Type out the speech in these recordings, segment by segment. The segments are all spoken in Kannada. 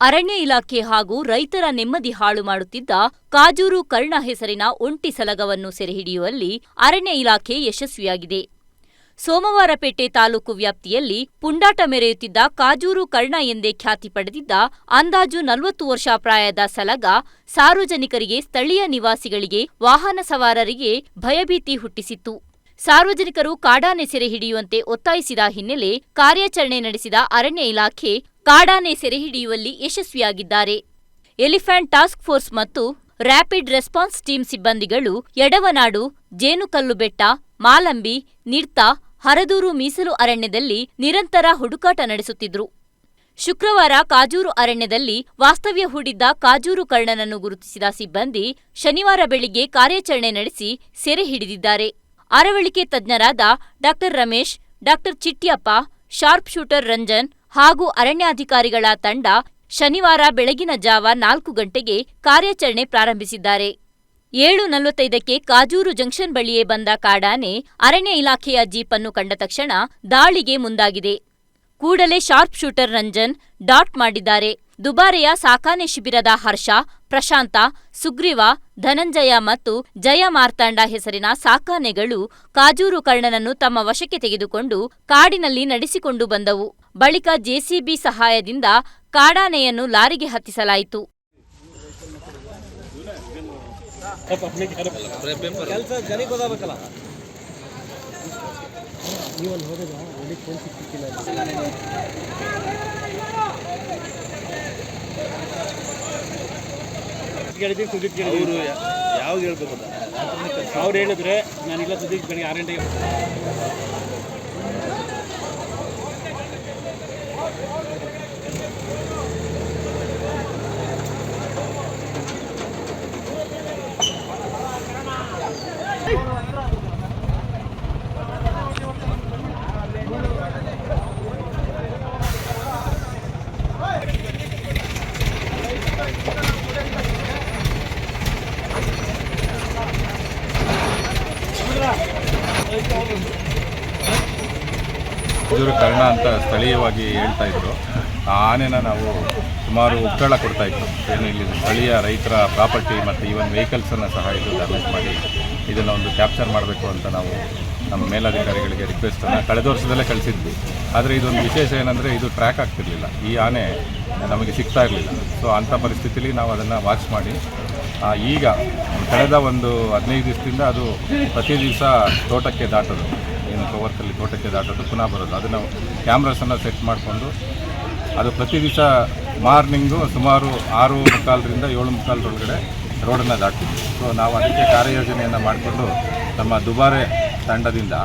ಅರಣ್ಯ ಇಲಾಖೆ ಹಾಗೂ ರೈತರ ನೆಮ್ಮದಿ ಹಾಳು ಮಾಡುತ್ತಿದ್ದ ಕಾಜೂರು ಕರ್ಣ ಹೆಸರಿನ ಒಂಟಿ ಸಲಗವನ್ನು ಸೆರೆಹಿಡಿಯುವಲ್ಲಿ ಅರಣ್ಯ ಇಲಾಖೆ ಯಶಸ್ವಿಯಾಗಿದೆ. ಸೋಮವಾರಪೇಟೆ ತಾಲೂಕು ವ್ಯಾಪ್ತಿಯಲ್ಲಿ ಪುಂಡಾಟ ಮೆರೆಯುತ್ತಿದ್ದ ಕಾಜೂರು ಕರ್ಣ ಎಂದೇ ಖ್ಯಾತಿ ಪಡೆದಿದ್ದ ಅಂದಾಜು ನಲವತ್ತು ವರ್ಷ ಪ್ರಾಯದ ಸಲಗ ಸಾರ್ವಜನಿಕರಿಗೆ ಸ್ಥಳೀಯ ನಿವಾಸಿಗಳಿಗೆ ವಾಹನ ಸವಾರರಿಗೆ ಭಯಭೀತಿ ಹುಟ್ಟಿಸಿತ್ತು. ಸಾರ್ವಜನಿಕರು ಕಾಡಾನೆ ಸೆರೆ ಹಿಡಿಯುವಂತೆ ಒತ್ತಾಯಿಸಿದ ಹಿನ್ನೆಲೆ ಕಾರ್ಯಾಚರಣೆ ನಡೆಸಿದ ಅರಣ್ಯ ಇಲಾಖೆ ಕಾಡಾನೆ ಸೆರೆಹಿಡಿಯುವಲ್ಲಿ ಯಶಸ್ವಿಯಾಗಿದ್ದಾರೆ. ಎಲಿಫೆಂಟ್ ಟಾಸ್ಕ್ ಫೋರ್ಸ್ ಮತ್ತು ರ್ಯಾಪಿಡ್ ರೆಸ್ಪಾನ್ಸ್ ಟೀಮ್ ಸಿಬ್ಬಂದಿಗಳು ಯಡವನಾಡು, ಜೇನುಕಲ್ಲುಬೆಟ್ಟ, ಮಾಲಂಬಿ, ನಿರ್ತಾ ಹರದೂರು ಮೀಸಲು ಅರಣ್ಯದಲ್ಲಿ ನಿರಂತರ ಹುಡುಕಾಟ ನಡೆಸುತ್ತಿದ್ರು. ಶುಕ್ರವಾರ ಕಾಜೂರು ಅರಣ್ಯದಲ್ಲಿ ವಾಸ್ತವ್ಯ ಹೂಡಿದ್ದ ಕಾಜೂರು ಕರ್ಣನನ್ನು ಗುರುತಿಸಿದ ಸಿಬ್ಬಂದಿ ಶನಿವಾರ ಬೆಳಿಗ್ಗೆ ಕಾರ್ಯಾಚರಣೆ ನಡೆಸಿ ಸೆರೆ ಹಿಡಿದಿದ್ದಾರೆ. ಅರವಳಿಕೆ ತಜ್ಞರಾದ ಡಾ ರಮೇಶ್, ಡಾ ಚಿಟ್ಟಿಯಪ್ಪ ಶಾರ್ಪ್ ಶೂಟರ್ ರಂಜನ್ ಹಾಗೂ ಅರಣ್ಯಾಧಿಕಾರಿಗಳ ತಂಡ ಶನಿವಾರ ಬೆಳಗಿನ ಜಾವ ನಾಲ್ಕು ಗಂಟೆಗೆ ಕಾರ್ಯಾಚರಣೆ ಪ್ರಾರಂಭಿಸಿದ್ದಾರೆ. ಏಳು ನಲವತ್ತೈದಕ್ಕೆ ಕಾಜೂರು ಜಂಕ್ಷನ್ ಬಳಿಯೇ ಬಂದ ಕಾಡಾನೆ ಅರಣ್ಯ ಇಲಾಖೆಯ ಜೀಪನ್ನು ಕಂಡ ತಕ್ಷಣ ದಾಳಿಗೆ ಮುಂದಾಗಿದೆ. ಕೂಡಲೇ ಶಾರ್ಪ್ ಶೂಟರ್ ರಂಜನ್ ಡಾಟ್ ಮಾಡಿದ್ದಾರೆ. ದುಬಾರೆಯ ಸಾಕಾನೆ ಶಿಬಿರದ ಹರ್ಷ, ಪ್ರಶಾಂತ, ಸುಗ್ರೀವ, ಧನಂಜಯ ಮತ್ತು ಜಯ ಮಾರ್ತಾಂಡ ಹೆಸರಿನ ಸಾಕಾನೆಗಳು ಕಾಜೂರು ಕರ್ಣನನ್ನು ತಮ್ಮ ವಶಕ್ಕೆ ತೆಗೆದುಕೊಂಡು ಕಾಡಿನಲ್ಲಿ ನಡೆಸಿಕೊಂಡು ಬಂದವು. ಬಳಿಕ ಜೆಸಿಬಿ ಸಹಾಯದಿಂದ ಕಾಡಾನೆಯನ್ನು ಲಾರಿಗೆ ಹತ್ತಿಸಲಾಯಿತು. ಕೇಳಿದ್ದೀನಿ ಸುದೀಪ್ ಅವರು ಯಾವಾಗ ಹೇಳ್ಬೇಕು ಅವ್ರು ಹೇಳಿದ್ರೆ ನಾನಿಲ್ಲ ಸುದೀಪ್ ಬೆಳಿಗ್ಗೆ ಆರು ಗಂಟೆಗೆ ಇದರ ಕರ್ಣ ಅಂತ ಸ್ಥಳೀಯವಾಗಿ ಹೇಳ್ತಾ ಇದ್ರು. ಆ ಆನೆನ ನಾವು ಸುಮಾರು ಉಕ್ಕಳ ಕೊಡ್ತಾ ಇತ್ತು ಏನು ಇಲ್ಲಿ ಸ್ಥಳೀಯ ರೈತರ ಪ್ರಾಪರ್ಟಿ ಮತ್ತು ಈವನ್ ವೆಹಿಕಲ್ಸನ್ನು ಸಹ ಇದು ಡ್ಯಾಮೇಜ್ ಮಾಡಿ ಇದನ್ನು ಒಂದು ಕ್ಯಾಪ್ಚರ್ ಮಾಡಬೇಕು ಅಂತ ನಾವು ನಮ್ಮ ಮೇಲಧಿಕಾರಿಗಳಿಗೆ ರಿಕ್ವೆಸ್ಟನ್ನು ಕಳೆದ ವರ್ಷದಲ್ಲೇ ಕಳಿಸಿದ್ವಿ. ಆದರೆ ಇದೊಂದು ವಿಶೇಷ ಏನಂದರೆ ಇದು ಟ್ರ್ಯಾಕ್ ಆಗ್ತಿರಲಿಲ್ಲ. ಈ ಆನೆ ನಮಗೆ ಸಿಗ್ತಾ ಇರಲಿಲ್ಲ. ಸೊ ಅಂಥ ಪರಿಸ್ಥಿತಿಲಿ ನಾವು ಅದನ್ನು ವಾಚ್ ಮಾಡಿ ಈಗ ಕಳೆದ ಒಂದು ಹದಿನೈದು ದಿವಸದಿಂದ ಅದು ಪ್ರತಿ ದಿವಸ ತೋಟಕ್ಕೆ ದಾಟೋದು. ಏನು ಕವರ್ಕಲ್ಲಿ ತೋಟಕ್ಕೆ ದಾಟೋದು, ಪುನಃ ಬರೋದು. ಅದನ್ನು ಕ್ಯಾಮ್ರಾಸನ್ನು ಸೆಟ್ ಮಾಡಿಕೊಂಡು ಅದು ಪ್ರತಿ ದಿವಸ ಮಾರ್ನಿಂಗು ಸುಮಾರು ಆರು ಮುಕ್ಕಾಲರಿಂದ ಏಳು ಮುಕ್ಕಾಲರೊಳಗಡೆ ರೋಡನ್ನು ದಾಟ್ತೀವಿ ಸೊ ನಾವು ಅದಕ್ಕೆ ಕಾರ್ಯಯೋಜನೆಯನ್ನು ಮಾಡಿಕೊಂಡು ನಮ್ಮ ದುಬಾರೆ ತಂಡದಿಂದ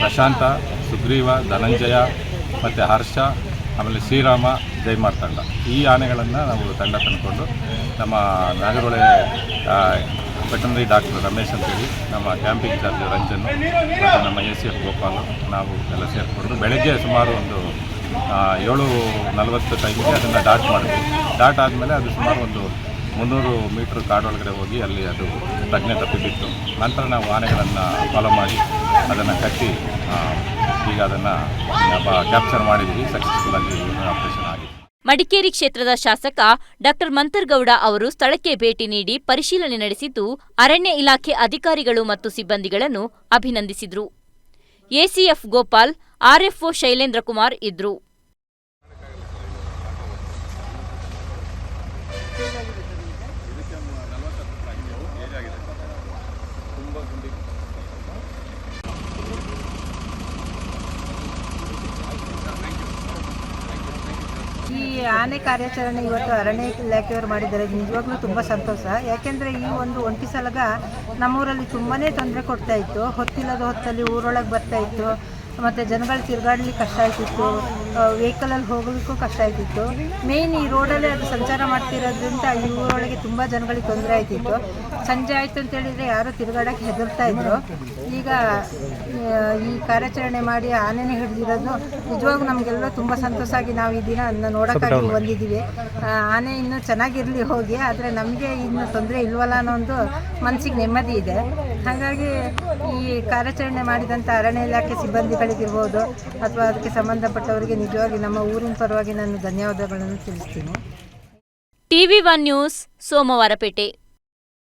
ಪ್ರಶಾಂತ, ಸುಗ್ರೀವ, ಧನಂಜಯ ಮತ್ತು ಹರ್ಷ ಆಮೇಲೆ ಶ್ರೀರಾಮ ಜೈಮಾರ್ ತಂಡ ಈ ಆನೆಗಳನ್ನು ನಾವು ತಂಡ ತಂದುಕೊಂಡು ನಮ್ಮ ನಾಗರೊಳೆ ವೆಟನರಿ ಡಾಕ್ಟರ್ ರಮೇಶ್ ಅಂತೇಳಿ ನಮ್ಮ ಕ್ಯಾಂಪಿಂಗ್ ಚಾರ್ಜ್ ರಂಜನ್ ಮತ್ತು ನಮ್ಮ ಎ ಸಿ ಎಫ್ ಗೋಪಾಲ್ ನಾವು ಎಲ್ಲ ಸೇರಿಕೊಂಡು ಬೆಳಗ್ಗೆ ಸುಮಾರು ಒಂದು ಏಳು ನಲವತ್ತು ಟೈಮಿಗೆ ಅದನ್ನು ಡಾಟ್ ಮಾಡಿದ್ವಿ. ಡಾಟ್ ಆದಮೇಲೆ ಅದು ಸುಮಾರು ಒಂದು ಮುನ್ನೂರು ಮೀಟ್ರ್ ಕಾಡೊಳಗಡೆ ಹೋಗಿ ಅಲ್ಲಿ ಅದು ಪ್ರಜ್ಞೆ ತಪ್ಪಿಬಿಟ್ಟು ನಂತರ ನಾವು ಆನೆಗಳನ್ನು ಫಾಲೋ ಮಾಡಿ ಅದನ್ನು ಕಟ್ಟಿ ಈಗ ಅದನ್ನು ಕ್ಯಾಪ್ಚರ್ ಮಾಡಿದ್ವಿ ಸಕ್ಸಸ್ಫುಲ್ಲಾಗಿ ಆಪರೇಷನ್ ಆಗಿದೆ ಮಡಿಕೇರಿ ಕ್ಷೇತ್ರದ ಶಾಸಕ ಡಾಕ್ಟರ್ ಮಂತರ್ಗೌಡ ಅವರು ಸ್ಥಳಕ್ಕೆ ಭೇಟಿ ನೀಡಿ ಪರಿಶೀಲನೆ ನಡೆಸಿದ್ದು ಅರಣ್ಯ ಇಲಾಖೆ ಅಧಿಕಾರಿಗಳು ಮತ್ತು ಸಿಬ್ಬಂದಿಗಳನ್ನು ಅಭಿನಂದಿಸಿದರು ಎಸಿಎಫ್ ಗೋಪಾಲ್, ಆರ್ಎಫ್ಒ ಶೈಲೇಂದ್ರ ಕುಮಾರ್ ಇದ್ರು. ಈ ಆನೆ ಕಾರ್ಯಾಚರಣೆ ಇವತ್ತು ಅರಣ್ಯ ಇಲಾಖೆಯವರು ಮಾಡಿದ್ದಾರೆ. ನಿಜವಾಗ್ಲೂ ತುಂಬ ಸಂತೋಷ. ಯಾಕೆಂದರೆ ಈ ಒಂದು ಒಂಟಿ ಸಲಗ ನಮ್ಮೂರಲ್ಲಿ ತುಂಬಾ ತೊಂದರೆ ಕೊಡ್ತಾ ಇತ್ತು. ಹೊತ್ತಿಲ್ಲದ ಹೊತ್ತಲ್ಲಿ ಊರೊಳಗೆ ಬರ್ತಾ ಇತ್ತು. ಮತ್ತು ಜನಗಳು ತಿರುಗಾಡ್ಲಿಕ್ಕೆ ಕಷ್ಟ ಆಯ್ತಿತ್ತು. ವೆಹಿಕಲಲ್ಲಿ ಹೋಗೋದಕ್ಕೂ ಕಷ್ಟ ಆಯ್ತಿತ್ತು. ಮೇಯ್ನ್ ಈ ರೋಡಲ್ಲೇ ಅದು ಸಂಚಾರ ಮಾಡ್ತಿರೋದ್ರಿಂದ ಈ ಊರೊಳಗೆ ತುಂಬ ಜನಗಳಿಗೆ ತೊಂದರೆ ಆಯ್ತಿತ್ತು. ಸಂಜೆ ಆಯಿತು ಅಂತೇಳಿದರೆ ಯಾರೂ ತಿರುಗಾಡೋಕ್ಕೆ ಹೆದರ್ತಾ ಇದ್ರು. ಈಗ ಈ ಕಾರ್ಯಾಚರಣೆ ಮಾಡಿ ಆನೆನೇ ಹಿಡಿದಿರೋದು ನಿಜವಾಗೂ ನಮಗೆಲ್ಲ ತುಂಬ ಸಂತೋಷ ಆಗಿ ನಾವು ಈ ದಿನ ಅದನ್ನ ನೋಡೋಕ್ಕಾಗಿ ಬಂದಿದ್ದೀವಿ. ಆನೆ ಇನ್ನೂ ಚೆನ್ನಾಗಿರಲಿ ಹೋಗಿ ಆದರೆ ನಮಗೆ ಇನ್ನೂ ತೊಂದರೆ ಇಲ್ವಲ್ಲ ಅನ್ನೋ ಒಂದು ಮನಸ್ಸಿಗೆ ನೆಮ್ಮದಿ ಇದೆ. ಹಾಗಾಗಿ ಈ ಕಾರ್ಯಾಚರಣೆ ಮಾಡಿದಂಥ ಅರಣ್ಯ ಇಲಾಖೆ ಸಿಬ್ಬಂದಿಗಳಿಗಿರ್ಬೋದು ಅಥವಾ ಅದಕ್ಕೆ ಸಂಬಂಧಪಟ್ಟವರಿಗೆ ನಿಜವಾಗಿ ನಮ್ಮ ಊರಿನ ಪರವಾಗಿ ನಾನು ಧನ್ಯವಾದಗಳನ್ನು ತಿಳಿಸ್ತೀನಿ. TV one news Somwarpet.